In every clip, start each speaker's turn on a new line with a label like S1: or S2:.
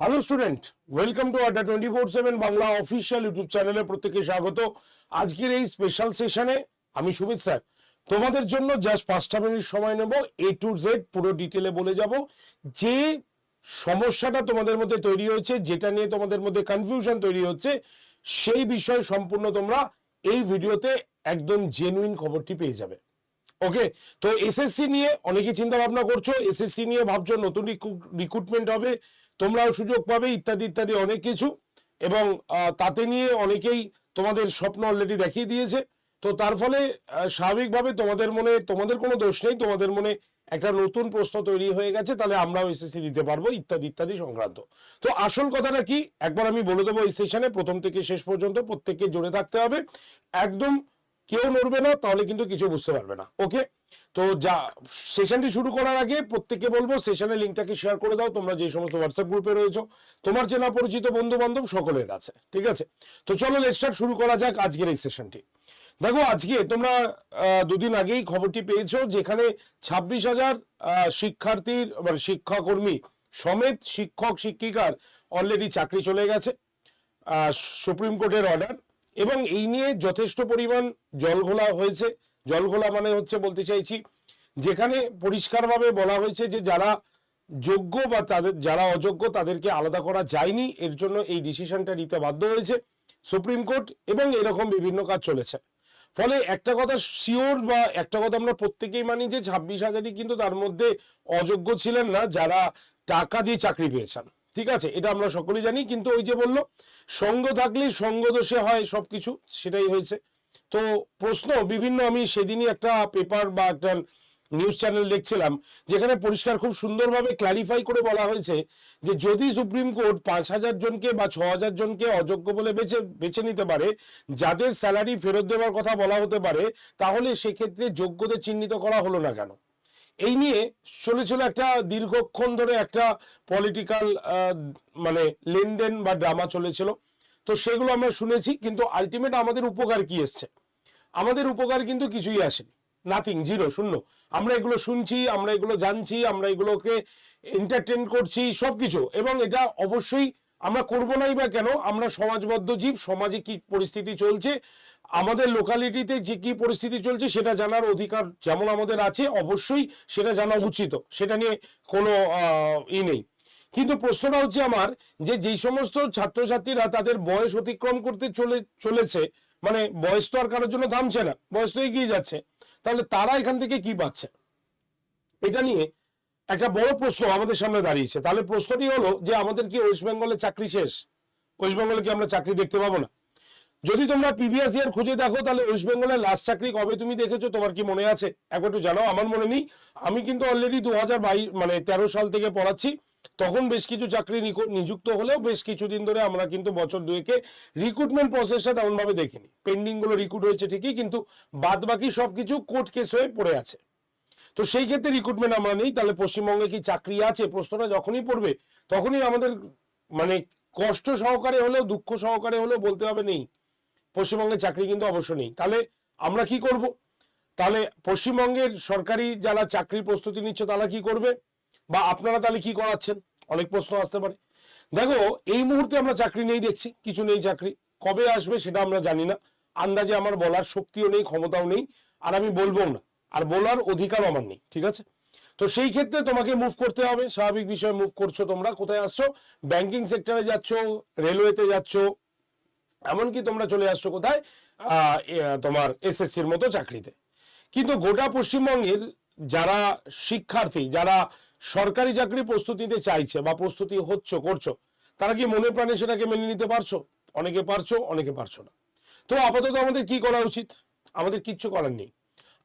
S1: Hello student welcome to Adda twenty four seven Bangla official YouTube চ্যানেলে প্রত্যেকে স্বাগত। আজকের এই স্পেশাল সেশনে আমি সুমিত স্যার। তোমাদের জন্য জাস্ট পাঁচটা মিনিট সময় নেব। এ টু জেড পুরো ডিটেলে বলে যাব। যে সমস্যাটা তোমাদের মধ্যে তৈরি হয়েছে, যেটা নিয়ে তোমাদের মধ্যে কনফিউশন তৈরি হচ্ছে, সেই বিষয়ে সম্পূর্ণ তোমরা এই ভিডিওতে একদম জেনুইন খবরটি পেয়ে যাবে। ওকে তো এসএসসি নিয়ে অনেকে চিন্তা ভাবনা করছ এসএসসি নিয়ে ভাবছ নতুন রিক্রুটমেন্ট হবে। তোমরাও সুযোগ পাবে, ইত্যাদি ইত্যাদি অনেক কিছু। এবং তাতে নিয়ে অনেকেই তোমাদের স্বপ্ন অলরেডি দেখিয়ে দিয়েছে। তো তার ফলে স্বাভাবিকভাবে তোমাদের মনে, তোমাদের কোনো দোষ নেই। তোমাদের মনে একটা নতুন প্রশ্ন তৈরি হয়ে গেছে, তাহলে আমরাও এসএসসি দিতে পারব, ইত্যাদি ইত্যাদি সংক্রান্ত। তো আসল কথাটা কি? একবার আমি বলে দেবো এই সেশনে প্রথম থেকে শেষ পর্যন্ত প্রত্যেককে জুড়ে থাকতে হবে। একদম কেউ নড়বে না, তাহলে কিন্তু কিছু বুঝতে পারবে না। ওকে তো যা সেশনটি শুরু করার আগে প্রত্যেককে বলব সেশনের লিঙ্কটাকে শেয়ার করে দাও, তোমরা যে সমস্ত হোয়াটসঅ্যাপ গ্রুপে রয়েছো, তোমার চেনা পরিচিত বন্ধু বান্ধব সকলের কাছে, ঠিক আছে? তো চলো লেটস্টার্ট শুরু করা যাক আজকের এই সেশনটি দেখো, আজকে তোমরা দুদিন আগেই খবরটি পেয়েছ, যেখানে ছাব্বিশ হাজার শিক্ষার্থীর মানে শিক্ষাকর্মী সমেত শিক্ষক শিক্ষিকার অলরেডি চাকরি চলে গেছে। সুপ্রিম কোর্টের অর্ডার এবং এই নিয়ে যথেষ্ট পরিমাণ জলঘোলা হয়েছে। জলঘোলা মানে হচ্ছে বলতে চাইছি, যেখানে পরিষ্কারভাবে বলা হয়েছে যে যারা যোগ্য বা তাদের, যারা অযোগ্য তাদেরকে আলাদা করা যায়নি, এর জন্য এই ডিসিশনটা নিতে বাধ্য হয়েছে সুপ্রিম কোর্ট এবং এরকম বিভিন্ন কাজ চলেছে। ফলে একটা কথা শিওর বা একটা কথা আমরা প্রত্যেকেই মানি যে ছাব্বিশ হাজারই কিন্তু তার মধ্যে অযোগ্য ছিলেন না, যারা টাকা দিয়ে চাকরি পেয়েছেন। ঠিক আছে, এটা আমরা সকলেই জানি, কিন্তু ওই যে বলল, সঙ্গ থাকলে সঙ্গ দোষে হয় সবকিছু, সেটাই হয়েছে। তো প্রশ্ন, বিভিন্ন আমি সেদিনই একটা পেপার বা একটা নিউজ চ্যানেল দেখছিলাম, যেখানে পরিষ্কার খুব সুন্দরভাবে ক্লারিফাই করে বলা হয়েছে যে যদি সুপ্রিম কোর্ট পাঁচ হাজার জনকে বা ছ হাজার জনকে অযোগ্য বলে বেছে বেছে নিতে পারে, যাদের স্যালারি ফেরত দেওয়ার কথা বলা হতে পারে, তাহলে সেক্ষেত্রে যোগ্যদের চিহ্নিত করা হলো না কেন? এই নিয়ে চলেছিল একটা দীর্ঘক্ষণ ধরে একটা পলিটিক্যাল মানে লেনদেন বা ড্রামা চলেছিল। তো সেগুলো আমরা শুনেছি, কিন্তু আলটিমেট আমাদের উপকার কি এসছে? আমাদের উপকার কিন্তু কিছুই আসেনি। নাথিং জিরো শূন্য। আমরা এগুলো শুনছি, আমরা এগুলো জানছি, আমরা এগুলোকে এন্টারটেন করছি, সবকিছু। এবং এটা অবশ্যই আমরা করব নাই বা কেন? আমরা সমাজবদ্ধ জীব, সমাজে কি পরিস্থিতি চলছে? আমাদের লোকালিটিতে যে কি পরিস্থিতি চলছে সেটা জানার অধিকার যেমন আমাদের আছে, অবশ্যই সেটা জানা উচিত। সেটা নিয়ে কোনো ই নেই। কিন্তু প্রশ্নটা হচ্ছে আমার যে যেই সমস্ত ছাত্রছাত্রীরা তাদের বয়স অতিক্রম করতে চলে, চলেছে মানে বয়স তো আর কারোর জন্য থামছে না, বয়স তো এগিয়ে যাচ্ছে, তাহলে তারা এখান থেকে কি পাচ্ছে? এটা নিয়ে একটা বড় প্রশ্ন আমাদের সামনে দাঁড়িয়েছে। তাহলে প্রশ্নটি হলো যে, আমাদের কি ওয়েস্ট বেঙ্গলে চাকরি শেষ? ওয়েস্ট বেঙ্গলে কি আমরা চাকরি দেখতে পাবো না? যদি তোমরা প্রিভিয়াস ইয়ার খুঁজে দেখো, তাহলে ওয়েস্ট বেঙ্গলের লাস্ট চাকরি কবে তুমি দেখেছ? তোমার কি মনে আছে? একটু জানাও, আমার মনে নেই। আমি কিন্তু অলরেডি দু হাজার বাইশ মানে তেরো সাল থেকে পড়াচ্ছি। তখন বেশ কিছু চাকরি নিযুক্ত হলেও বেশ কিছুদিন ধরে আমরা কিন্তু বছর দুয়েকে রিক্রুটমেন্ট প্রসেসটা তেমনভাবে দেখিনি। পেন্ডিংগুলো রিক্রুট হয়েছে ঠিকই, কিন্তু বাদ বাকি সবকিছু কোর্ট কেস হয়ে পড়ে আছে। তো সেই ক্ষেত্রে রিক্রুটমেন্ট আমরা নেই, তাহলে পশ্চিমবঙ্গে কি চাকরি আছে? প্রশ্নটা যখনই পড়বে, তখনই আমাদের মানে কষ্ট সহকারে হলেও, দুঃখ সহকারে হলেও বলতে হবে নেই। পশ্চিমবঙ্গে চাকরি কিন্তু অবশ্য নেই। তাহলে আমরা কি করব? তাহলে পশ্চিমবঙ্গের সরকারি যারা চাকরির প্রস্তুতি নিচ্ছে, তারা কি করবে? বা আপনারা তাহলে কি করাচ্ছেন? অনেক প্রশ্ন আসতে পারে। দেখো, এই মুহূর্তে আমরা চাকরি নেই দেখছি, কিছু নেই চাকরি। কবে আসবে সেটা আমরা জানি না। আন্দাজে আমার বলার শক্তিও নেই, ক্ষমতাও নেই, আর আমি বলব না। আর বলার অধিকার আমার নেই, ঠিক আছে? তো সেই ক্ষেত্রে তোমাকে মুভ করতে হবে, স্বাভাবিক বিষয়ে মুভ করছ তোমরা, কোথায় আসছো? ব্যাংকিং সেক্টরে যাচ্ছ রেলওয়েতে যাচ্ছ, এমনকি তোমরা চলে আসছো কোথায়? তোমার এসএসসির মতো চাকরিতে। কিন্তু গোটা পশ্চিমবঙ্গের যারা শিক্ষার্থী, যারা সরকারি চাকরি প্রস্তুতি নিতে চাইছে বা প্রস্তুতি হচ্ছে, করছ, তারা কি মনে প্রাণে সেটাকে মেনে নিতে পারছ? অনেকে পারছ অনেকে পারছ না। তো আপাতত আমাদের কি করা উচিত? আমাদের কিচ্ছু করার নেই।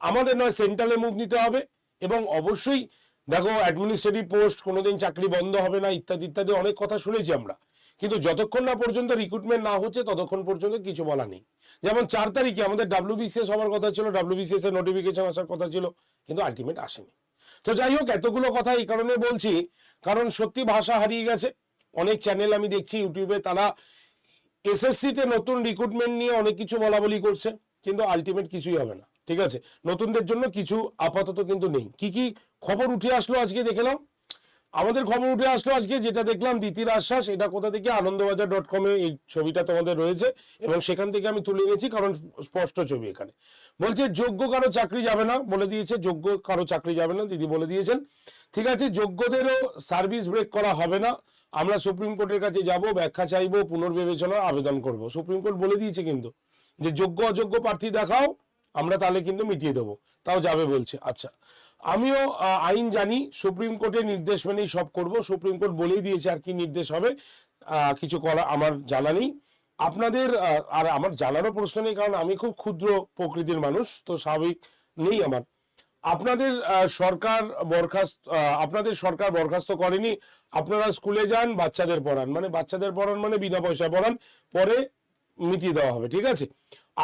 S1: আমাদের নয়, সেন্ট্রালে মুভ নিতে হবে এবং অবশ্যই দেখো অ্যাডমিনিস্ট্রেটিভ পোস্ট কোনোদিন চাকরি বন্ধ হবে না, ইত্যাদি ইত্যাদি অনেক কথা শুনেছি আমরা। কিন্তু যতক্ষণ না পর্যন্ত রিক্রুটমেন্ট না হচ্ছে, ততক্ষণ পর্যন্ত কিছু বলা নেই। যেমন চার তারিখে আমাদের ডাব্লিউবিসিএস হওয়ার কথা ছিল ডাব্লিউবিসিএস এর নোটিফিকেশন আসার কথা ছিল, কিন্তু আলটিমেট আসেনি। তো যাই হোক, এতগুলো কথা এই কারণে বলছি, কারণ সত্যি ভাষা হারিয়ে গেছে। অনেক চ্যানেল আমি দেখছি ইউটিউবে, তারা এসএসসিতে নতুন রিক্রুটমেন্ট নিয়ে অনেক কিছু বলা বলি করছে, কিন্তু আলটিমেট কিছুই হবে না। ঠিক আছে? নতুনদের জন্য কিছু আপাতত কিন্তু নেই। কি কি খবর উঠে আসলো আজকে দেখে নাও। আমাদের খবর উঠে আসলো আজকে, যেটা দেখলাম দ্বিতীয় আশ্বাস, এটা কোথা থেকে? আনন্দবাজার ডট কমে এই ছবিটা তোমাদের রয়েছে এবং সেখান থেকে আমি তুলে নিয়েছি কারণ স্পষ্ট ছবি এখানে। বলছে, যোগ্য কারও চাকরি যাবে না, বলে দিয়েছে, যোগ্য কারও চাকরি যাবে না, দিদি বলে দিয়েছেন। ঠিক আছে, যোগ্যদেরও সার্ভিস ব্রেক করা হবে না। আমরা সুপ্রিম কোর্টের কাছে যাব, ব্যাখ্যা চাইব, পুনর্বিবেচনার আবেদন করব। সুপ্রিম কোর্ট বলে দিয়েছে কিন্তু যে যোগ্য অযোগ্য প্রার্থী দেখাও আমরা তাহলে কিন্তু মিটিয়ে দেবো। তাও যাবে বলছে। আচ্ছা আমিও আইন জানি, সুপ্রিম কোর্টের নির্দেশ মেনেই সব করব। সুপ্রিম কোর্ট বলেই দিয়েছে আর কি নির্দেশ হবে। কিছু করা আমার জানা নেই। আপনাদের আর আমার জানারও প্রশ্ন নেই, কারণ আমি খুব ক্ষুদ্র প্রকৃতির মানুষ, তো স্বাভাবিক নেই আমার। আপনাদের সরকার বরখাস্ত আপনাদের সরকার বরখাস্ত করেনি। আপনারা স্কুলে যান, বাচ্চাদের পড়ান। মানে বাচ্চাদের পড়ান মানে বিনা পয়সায় পড়ান। পরে মিটিয়ে দেওয়া হবে, ঠিক আছে?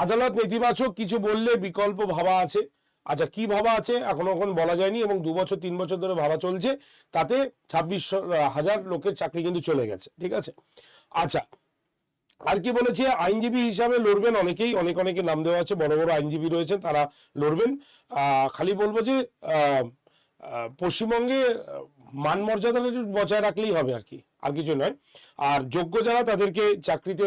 S1: আদালত নেতিবাচক কিছু বললে বিকল্প ভাবা আছে। আচ্ছা কি ভাবা আছে? এখনও এখন বলা যায়নি এবং দু বছর, তিন বছর ধরে ভাবা চলছে। তাতে ছাব্বিশ হাজার লোকের চাকরি কিন্তু চলে গেছে, ঠিক আছে? আচ্ছা আর কি বলেছে? আইনজীবী হিসাবে লড়বেন অনেকেই, অনেক অনেকের নাম দেওয়া আছে, বড় বড় আইনজীবী রয়েছেন তারা লড়বেন। খালি বলব যে পশ্চিমবঙ্গে মান মর্যাদা একটু বজায় রাখলেই হবে আর কি, আর কিছু নয়। আর যোগ্য যারা তাদেরকে চাকরিতে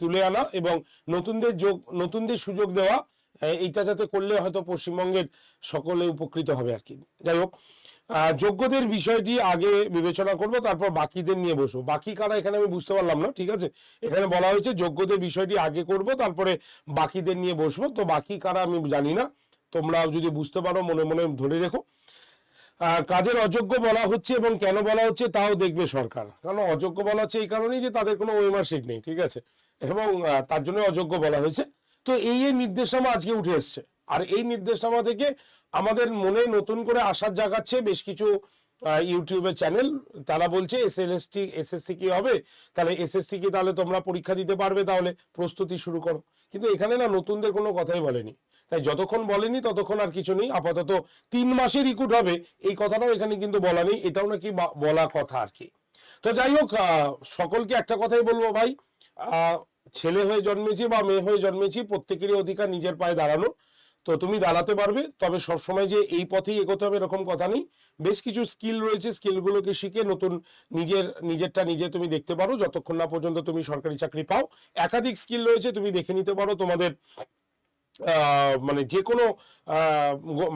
S1: তুলে আনা এবং নতুনদের যোগ, নতুনদের সুযোগ দেওয়া এইটা যাতে করলে হয়তো পশ্চিমবঙ্গের সকলে উপকৃত হবে আর কি। যাই হোক যোগ্যদের বিষয়টি আগে বিবেচনা করব, তারপর বাকিদের নিয়ে বসবো। বাকি কারা এখানে আমি বুঝতে পারলাম না, ঠিক আছে? এখানে বলা হয়েছে যোগ্যদের বিষয়টি আগে করব, তারপরে বাকিদের নিয়ে বসবো। তো বাকি কারা আমি জানি না তোমরা যদি বুঝতে পারো, মনে মনে ধরে রেখো। কাদের অযোগ্য বলা হচ্ছে এবং কেন বলা হচ্ছে তাও দেখবে সরকার। কারণ অযোগ্য বলা হচ্ছে এই কারণেই যে তাদের কোনো ওয়েমার শিট নেই, ঠিক আছে? এবং তার জন্য অযোগ্য বলা হয়েছে। তো এই এই নির্দেশনামা আজকে উঠে এসছে। আর এই নির্দেশনামা থেকে আমাদের মনে নতুন করে আশার জাগাচ্ছে বেশ কিছু ইউটিউবের চ্যানেল তারা বলছে S L S T SSC কি হবে? তাহলে এসএসসি কি তাহলে তোমরা পরীক্ষা দিতে পারবে, তাহলে প্রস্তুতি শুরু করো। কিন্তু এখানে না নতুনদের কোনো কথাই বলেনি। তাই যতক্ষণ বলেনি ততক্ষণ আর কিছু নেই। আপাতত তিন মাসের রিক্রুট হবে। এই কথাটাও এখানে কিন্তু বলা নেই। এটাও নাকি বলা কথা আর কি। তো যাই হোক সকলকে একটা কথাই বলব ভাই। ছেলে হয়ে জন্মেছি বা মেয়ে হয়ে জন্মেছি, প্রত্যেকেরই অধিকার নিজের পায়ে দাঁড়ানো। তো তুমি দাঁড়াতে পারবে। তবে সবসময় যে এই পথেই এগোতে হবে এরকম কথা নেই। বেশ কিছু স্কিল রয়েছে। স্কিলগুলোকে শিখে নতুন নিজের, নিজেরটা নিজে তুমি দেখতে পারো। যতক্ষণ না পর্যন্ত তুমি সরকারি চাকরি পাও। একাধিক স্কিল রয়েছে, তুমি দেখে নিতে পারো। তোমাদের মানে যে কোনো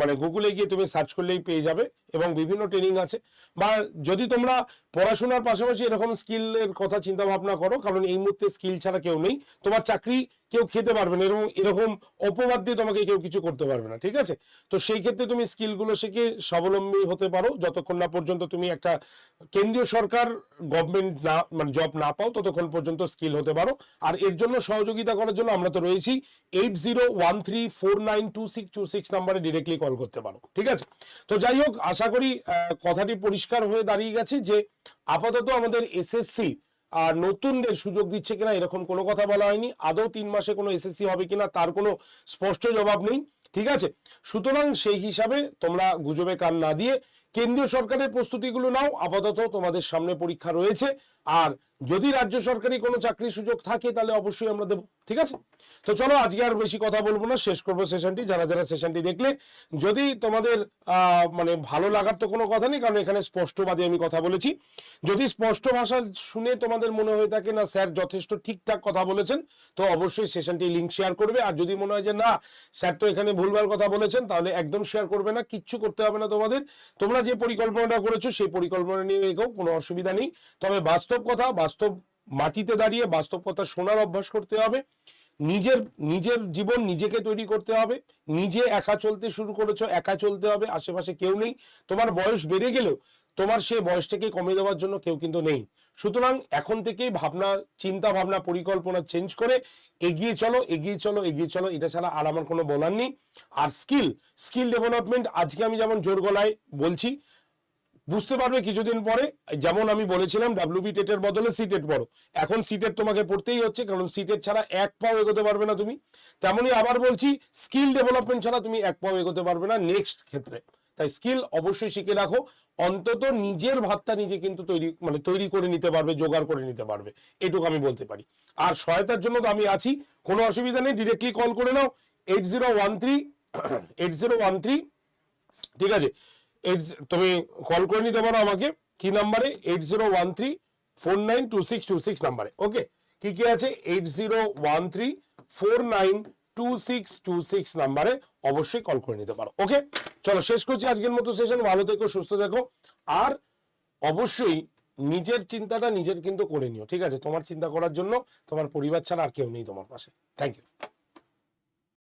S1: মানে গুগলে গিয়ে তুমি সার্চ করলেই পেয়ে যাবে এবং বিভিন্ন ট্রেনিং আছে। বা যদি তোমরা পড়াশোনার পাশাপাশি এরকম স্কিলের কথা চিন্তা ভাবনা করো, কারণ এই মুহূর্তে স্কিল ছাড়া কেউ নেই। তোমার চাকরি কেউ খেতে পারবে না, এরকম এরকম অপবাদ দিয়ে তোমাকে কেউ কিছু করতে পারবে না, ঠিক আছে? তো সেই ক্ষেত্রে তুমি স্কিলগুলো শিখে স্বাবলম্বী হতে পারো, যতক্ষণ না পর্যন্ত তুমি একটা কেন্দ্রীয় সরকার গভর্নমেন্ট না মানে জব না পাও, ততক্ষণ পর্যন্ত স্কিল হতে পারো। আর এর জন্য সহযোগিতা করার জন্য আমরা তো রয়েছি eight zero one three four nine two six two six নাম্বারে ডিরেক্টলি কল করতে পারো, ঠিক আছে? তো যাই হোক, আশা করি কথাটি পরিষ্কার হয়ে দাঁড়িয়ে গেছে যে আপাতত আমাদের এসএসসি আর নতুনদের সুযোগ দিচ্ছে কিনা এরকম কোনো কথা বলা হয়নি। আদৌ তিন মাসে কোনো এসএসসি হবে কিনা তার কোনো স্পষ্ট জবাব নেই। ঠিক আছে? সুতরাং সেই হিসাবে তোমরা গুজবে কান না দিয়ে কেন্দ্রীয় সরকারের প্রস্তুতিগুলো নাও। আপাতত তোমাদের সামনে পরীক্ষা রয়েছে। আর যদি রাজ্য সরকারি কোনো চাকরির সুযোগ থাকে, তাহলে অবশ্যই আমরা দেবো। ঠিক আছে? তো চলো, আজকে আর বেশি কথা বলব না। শেষ করব সেশনটি যারা যারা সেশনটি দেখলে, যদি তোমাদের মানে ভালো লাগার তো কোনো কথা নেই, কারণ এখানে স্পষ্টবাদী আমি কথা বলেছি। যদি স্পষ্ট ভাষা শুনে তোমাদের মনে হয়ে থাকে, না, স্যার যথেষ্ট ঠিকঠাক কথা বলেছেন, তো অবশ্যই সেশনটি লিঙ্ক শেয়ার করবে। আর যদি মনে হয় যে, না, স্যার তো এখানে ভুলভাল কথা বলেছেন, তাহলে একদম শেয়ার করবে না। কিচ্ছু করতে হবে না তোমাদের। তোমরা যে পরিকল্পনাটা করেছ, সেই পরিকল্পনা নিয়ে এগো কোনো অসুবিধা নেই। তবে বাস্তব কথা, বাস্তব মাটিতে দাঁড়িয়ে বাস্তব কথা শোনার অভ্যাস করতে হবে। নিজের নিজের জীবন নিজেকে তৈরি করতে হবে। নিজে একা চলতে শুরু করেছ, একা চলতে হবে, আশেপাশে কেউ নেই। তোমার বয়স বেড়ে গেলেও তোমার সেই বয়সটাকে কমে দেওয়ার জন্য কেউ কিন্তু নেই। সুতরাং এখন থেকেই ভাবনা, চিন্তা ভাবনা, পরিকল্পনা চেঞ্জ করে এগিয়ে চলো এগিয়ে চলো এগিয়ে চলো। এটা ছাড়া আর আমার কোনো বলার নেই। আর স্কিল স্কিল ডেভেলপমেন্ট আজকে আমি যেমন জোর গলায় বলছি বুঝতে পারবে কিছুদিন পরে। যেমন আমি বলেছিলাম ডাব্লিউবি টেটের বদলে সিটেট পড়ো। এখন সিটেট তোমাকে পড়তেই হচ্ছে, কারণ সিটেট ছাড়া এক পাও এগোতে পারবে না তুমি। তেমনই আবার বলছি স্কিল ডেভেলপমেন্ট ছাড়া তুমি এক পাও এগোতে পারবে না নেক্সট ক্ষেত্রে। তাই স্কিল অবশ্যই শিখে রাখো। অন্তত নিজের ভাতটা নিজে কিন্তু তৈরি মানে তৈরি করে নিতে পারবে, জোগাড় করে নিতে পারবে। এটুকু আমি বলতে পারি। আর সহায়তার জন্য তো আমি আছি। কোনো অসুবিধা নেই ডিরেক্টলি কল করে নাও। Eight zero one three eight zero one three ঠিক আছে? এইট তুমি কল করে নিতে পারো আমাকে কি নাম্বারে eight zero one three four nine two six two six নাম্বারে ওকে কি কি আছে? Eight zero one three four nine two six two six নাম্বারে অবশ্যই কল করে নিতে পারো। ওকে চলো, শেষ করছি আজকের মতো সেশন ভালো থেকো, সুস্থ থেকো। আর অবশ্যই নিজের চিন্তাটা নিজের কিন্তু করে নিও, ঠিক আছে? তোমার চিন্তা করার জন্য তোমার পরিবার ছাড়া আর কেউ নেই তোমার পাশে। Thank you